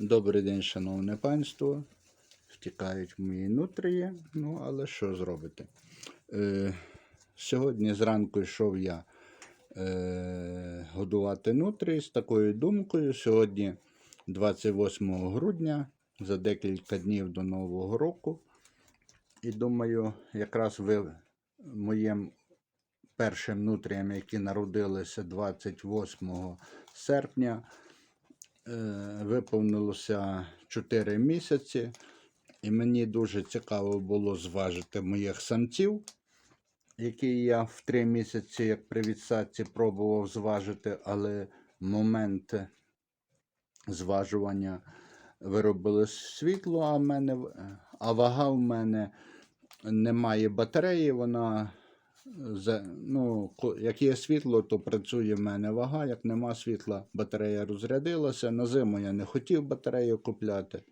Добрий день, шановне панство. Втікають мої нутрії, ну але що зробити? Е, сьогодні зранку йшов я е, годувати нутрії з такою думкою. Сьогодні 28 грудня, за декілька днів до Нового року. І думаю, якраз ви моїм першим нутріям, які народилися 28 серпня, виповнилося 4 місяці, і мені дуже цікаво було зважити моїх самців, які я в 3 місяці, як при відсадці, пробував зважити, але момент зважування виробили світло, а, мене, а вага в мене немає батареї, вона ну, як є світло, то працює в мене вага. Як нема світла, батарея розрядилася. На зиму я не хотів батарею купляти,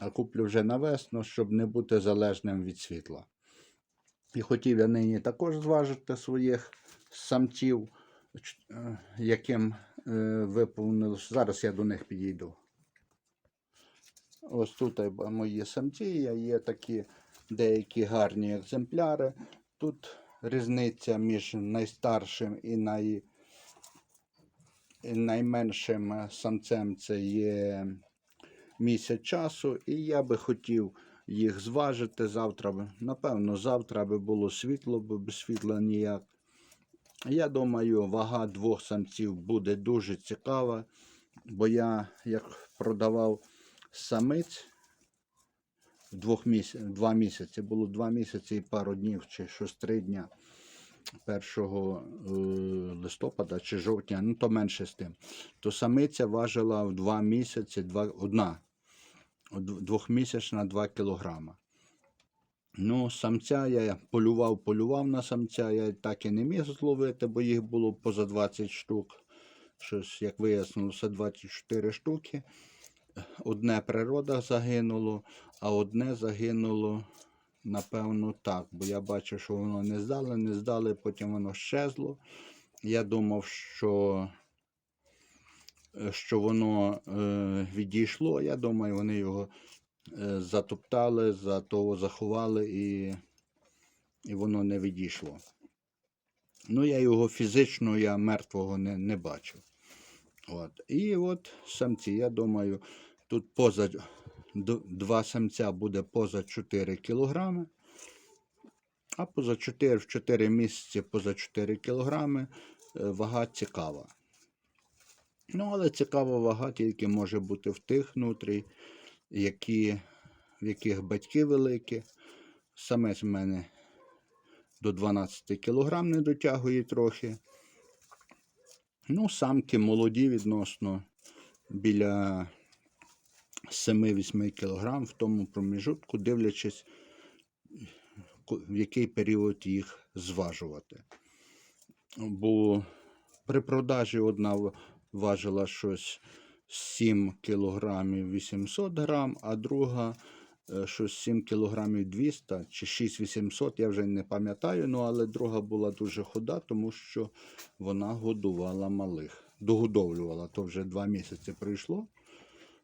а куплю вже на весну, щоб не бути залежним від світла. І хотів я нині також зважити своїх самців, е, яким е, виповнилось. Зараз я до них підійду. Ось тут е, мої самці, є такі деякі гарні екземпляри. Тут різниця між найстаршим і, най... і найменшим самцем це є місяць часу, і я би хотів їх зважити завтра. Напевно, завтра би було світло, бо без світла ніяк. Я думаю, вага двох самців буде дуже цікава, бо я як продавав самиць в двох місяць, два місяці, було два місяці і пару днів, чи щось три дня 1 е, листопада чи жовтня, ну то менше з тим. То самиця важила в два місяці, два, одна, двохмісячна 2 кілограма. Ну, самця я полював, полював на самця, я так і не міг зловити, бо їх було поза 20 штук. Щось, як вияснилося, 24 штуки. Одне природа загинуло, а одне загинуло, напевно, так. Бо я бачив, що воно не здали, не здали, потім воно щезло. Я думав, що, е, що воно е, відійшло. Я думаю, вони його е, затоптали, за того заховали і, і воно не відійшло. Ну, я його фізично, я мертвого не, не бачив. От. І от самці, я думаю, тут поза два самця буде поза 4 кілограми, а поза 4 в 4 місяці поза 4 кілограми е, вага цікава. Ну, але цікава вага тільки може бути в тих нутрій, які, в яких батьки великі. Самець в мене до 12 кг не дотягує трохи. Ну, самки молоді відносно біля 7-8 кг в тому проміжутку, дивлячись, в який період їх зважувати. Бо при продажі одна важила щось 7 кг 800 грам, а друга е, щось 7 кг 200 чи 6800, я вже не пам'ятаю, ну але друга була дуже худа, тому що вона годувала малих. Догодовлювала, то вже два місяці пройшло.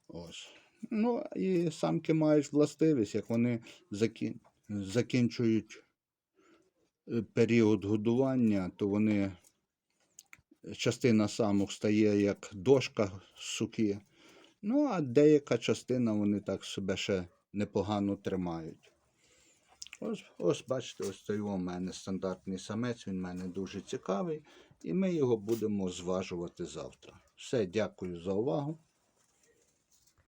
Ось. Ну і самки мають властивість, як вони закін... закінчують е, період годування, то вони частина самок стає як дошка суки. Ну, а деяка частина вони так себе ще непогано тримають. Ось, ось бачите, ось цей у мене стандартний самець, він в мене дуже цікавий, і ми його будемо зважувати завтра. Все, дякую за увагу.